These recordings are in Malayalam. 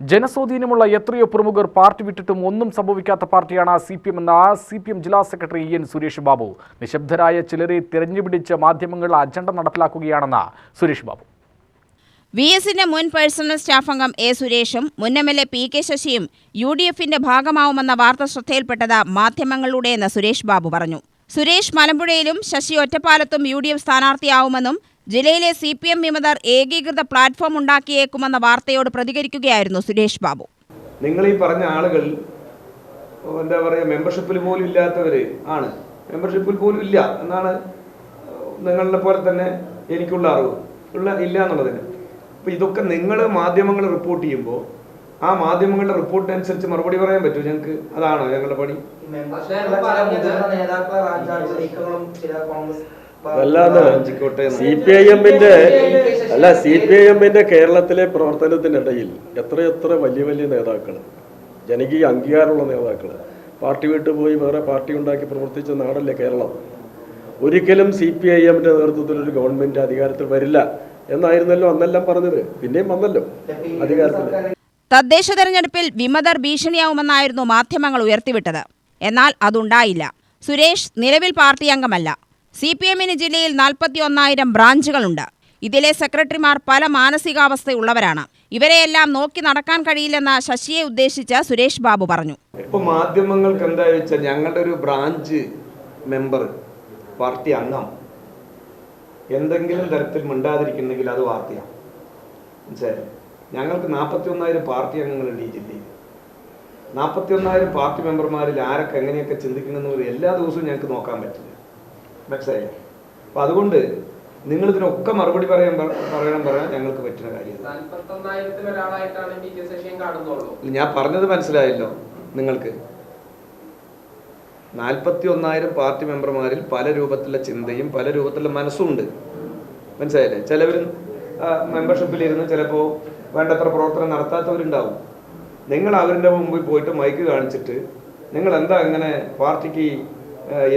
ജനസ്വാധീനമുള്ള എത്രയോ പ്രമുഖർ പാർട്ടി വിട്ടിട്ടും ഒന്നും സംഭവിക്കാത്ത പാർട്ടിയാണ് സി പി എം എന്ന സി പി എം ജില്ലാ സെക്രട്ടറി എൻ സുരേഷ് ബാബു. നിശബ്ദരായ ചിലരെ തിരഞ്ഞുപിടിച്ച് മാധ്യമങ്ങൾ അജണ്ട നടപ്പിലാക്കുകയാണെന്ന് സുരേഷ് ബാബു. വി എസിന്റെ മുൻ പേഴ്സണൽ സ്റ്റാഫ് അംഗം എ സുരേഷും മുൻ M L A P K ശശിയും U D എഫിന്റെ ഭാഗമാവുമെന്ന വാർത്ത ശ്രദ്ധയിൽപ്പെട്ടത് മാധ്യമങ്ങളിലൂടെയെന്ന് സുരേഷ് ബാബു പറഞ്ഞു. സുരേഷ് മലമ്പുഴയിലും ശശി ഒറ്റപ്പാലത്തും യു ഡി എഫ് സ്ഥാനാർത്ഥിയാവുമെന്നും ജില്ലയിലെ സി പി എം വിമതർ ഏകീകൃത പ്ലാറ്റ്ഫോം ഉണ്ടാക്കിയേക്കുമെന്ന വാർത്തയോട് പ്രതികരിക്കുകയായിരുന്നു സുരേഷ് ബാബു. നിങ്ങൾ ഈ പറഞ്ഞ ആളുകൾ എന്താ പറയുക മെമ്പർഷിപ്പിൽ പോലും ഇല്ലാത്തവര് ആണ്. മെമ്പർഷിപ്പിൽ പോലും ഇല്ല എന്നാണ് നിങ്ങളെ പോലെ തന്നെ എനിക്കുള്ള അറിവ്. ഉള്ള ഇല്ല എന്നുള്ളതിന്. അപ്പം ഇതൊക്കെ നിങ്ങൾ മാധ്യമങ്ങൾ റിപ്പോർട്ട് ചെയ്യുമ്പോൾ ആ മാധ്യമങ്ങളുടെ റിപ്പോർട്ട് അനുസരിച്ച് മറുപടി പറയാൻ പറ്റുമോ ഞങ്ങൾക്ക്? അതാണോ ഞങ്ങളുടെ പണി? എന്ന്. സി പി ഐ എമ്മിന്റെ അല്ല സി പി ഐ എമ്മിന്റെ കേരളത്തിലെ പ്രവർത്തനത്തിനിടയിൽ എത്രയെത്ര വലിയ വലിയ നേതാക്കൾ ജനകീയ അംഗീകാരമുള്ള നേതാക്കൾ പാർട്ടി വിട്ടു പോയി വേറെ പാർട്ടി ഉണ്ടാക്കി പ്രവർത്തിച്ച നാടല്ലേ കേരളം? ഒരിക്കലും സി പി ഐ എമ്മിന്റെ നേതൃത്വത്തിൽ ഒരു ഗവൺമെന്റ് അധികാരത്തിൽ വരില്ല എന്നായിരുന്നല്ലോ അന്നെല്ലാം പറഞ്ഞത്. പിന്നെയും വന്നല്ലോ അധികാരത്തിൽ. തദ്ദേശ തെരഞ്ഞെടുപ്പിൽ വിമതർ ഭീഷണിയാവുമെന്നായിരുന്നു മാധ്യമങ്ങൾ ഉയർത്തിവിട്ടത്. എന്നാൽ അതുണ്ടായില്ല. സുരേഷ് നിലവിൽ പാർട്ടി അംഗമല്ല. സി പി എമ്മിന് ജില്ലയിൽ നാൽപ്പത്തി ഒന്നായിരം ബ്രാഞ്ചുകളുണ്ട്. ഇതിലെ സെക്രട്ടറിമാർ പല മാനസികാവസ്ഥയുള്ളവരാണ്. ഇവരെയെല്ലാം നോക്കി നടക്കാൻ കഴിയില്ലെന്ന് ശശിയെ ഉദ്ദേശിച്ച സുരേഷ് ബാബു പറഞ്ഞു. ഇപ്പൊ മാധ്യമങ്ങൾക്ക് എന്താ വെച്ചാൽ ഞങ്ങളുടെ ഒരു ബ്രാഞ്ച് മെമ്പർ പാർട്ടി അംഗം എന്തെങ്കിലും തരത്തിൽ മിണ്ടാതിരിക്കുന്നെങ്കിൽ അത് വാർത്തയാണ് ഞങ്ങൾക്ക് നാൽപ്പത്തി ഒന്നായിരം പാർട്ടി അംഗങ്ങളുണ്ട് ഈ ജില്ലയിൽ. നാൽപ്പത്തി ഒന്നായിരം പാർട്ടി മെമ്പർമാരിൽ ആരൊക്കെ എങ്ങനെയൊക്കെ ചിന്തിക്കണമെന്ന് എല്ലാ ദിവസവും ഞങ്ങൾക്ക് നോക്കാൻ പറ്റില്ല. മനസ്സിലായില്ലേ അപ്പൊ അതുകൊണ്ട് നിങ്ങൾ ഇതിനൊക്കെ മറുപടി പറയാൻ പറയണം പറയാൻ ഞങ്ങൾക്ക് പറ്റുന്ന കാര്യം ഞാൻ പറഞ്ഞത് മനസ്സിലായല്ലോ നിങ്ങൾക്ക്. നാൽപ്പത്തി ഒന്നായിരം പാർട്ടി മെമ്പർമാരിൽ പല രൂപത്തിലുള്ള ചിന്തയും പല രൂപത്തിലുള്ള മനസ്സും ഉണ്ട് മനസ്സിലായില്ലേ? ചിലവർ മെമ്പർഷിപ്പിൽ ഇരുന്ന് ചിലപ്പോൾ വേണ്ടത്ര പ്രവർത്തനം നടത്താത്തവരുണ്ടാവും. നിങ്ങൾ അവരുടെ മുമ്പിൽ പോയിട്ട് മൈക്ക് കാണിച്ചിട്ട് നിങ്ങൾ എന്താ ഇങ്ങനെ പാർട്ടിക്ക്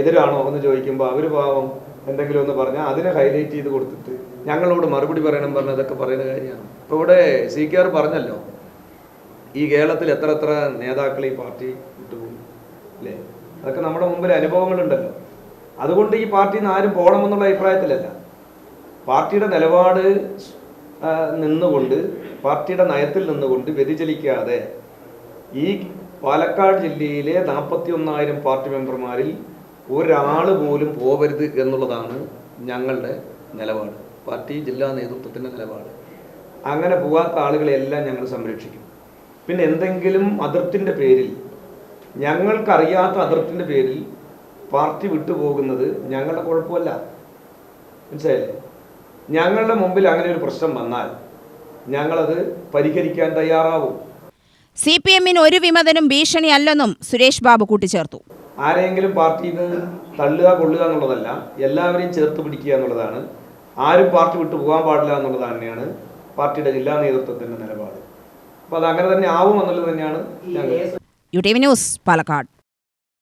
എതിരാണോ എന്ന് ചോദിക്കുമ്പോൾ അവർ പാവം എന്തെങ്കിലും ഒന്ന് പറഞ്ഞാൽ അതിനെ ഹൈലൈറ്റ് ചെയ്ത് കൊടുത്തിട്ട് ഞങ്ങളോട് മറുപടി പറയണം പറഞ്ഞ ഇതൊക്കെ പറയുന്ന കാര്യമാണ്. ഇപ്പോൾ ഇവിടെ സി കെ ആർ പറഞ്ഞല്ലോ ഈ കേരളത്തിൽ എത്ര എത്ര നേതാക്കൾ ഈ പാർട്ടി വിട്ടുപോകും അല്ലേ? അതൊക്കെ നമ്മുടെ മുമ്പിൽ അനുഭവങ്ങളുണ്ടല്ലോ. അതുകൊണ്ട് ഈ പാർട്ടിയിൽ നിന്ന് ആരും പോകണമെന്നുള്ള അഭിപ്രായത്തിലല്ല. പാർട്ടിയുടെ നിലപാട് നിന്നുകൊണ്ട് പാർട്ടിയുടെ നയത്തിൽ നിന്നുകൊണ്ട് വ്യതിചലിക്കാതെ ഈ പാലക്കാട് ജില്ലയിലെ നാൽപ്പത്തി ഒന്നായിരം പാർട്ടി മെമ്പർമാരിൽ ഒരാൾ പോലും പോവരുത് എന്നുള്ളതാണ് ഞങ്ങളുടെ നിലപാട്. പാർട്ടി ജില്ലാ നേതൃത്വത്തിന്റെ നിലപാട്. അങ്ങനെ പോകാത്ത ആളുകളെല്ലാം ഞങ്ങൾ സംരക്ഷിക്കും. പിന്നെ എന്തെങ്കിലും അതിർത്തിന്റെ പേരിൽ ഞങ്ങൾക്കറിയാത്ത അതിർത്തിന്റെ പേരിൽ പാർട്ടി വിട്ടുപോകുന്നത് ഞങ്ങളുടെ കുഴപ്പമല്ല. മനസ്സിലായില്ലേ? ഞങ്ങളുടെ മുമ്പിൽ അങ്ങനെ ഒരു പ്രശ്നം വന്നാൽ ഞങ്ങളത് പരിഹരിക്കാൻ തയ്യാറാവും. സി പി എമ്മിന് ഒരു വിമതനും ഭീഷണിയല്ലെന്നും സുരേഷ് ബാബു കൂട്ടിച്ചേർത്തു. ആരെങ്കിലും പാർട്ടിയിൽ നിന്ന് തള്ളുക കൊള്ളുക എന്നുള്ളതല്ല എല്ലാവരെയും ചേർത്ത് പിടിക്കുക എന്നുള്ളതാണ്. ആരും പാർട്ടി വിട്ടു പോകാൻ പാടില്ല എന്നുള്ളത് തന്നെയാണ് പാർട്ടിയുടെ ജില്ലാ നേതൃത്വത്തിന്റെ നിലപാട്. അപ്പോൾ അത് അങ്ങനെ തന്നെ ആവും എന്നുള്ളത് തന്നെയാണ് ന്യൂസ് പാലക്കാട്.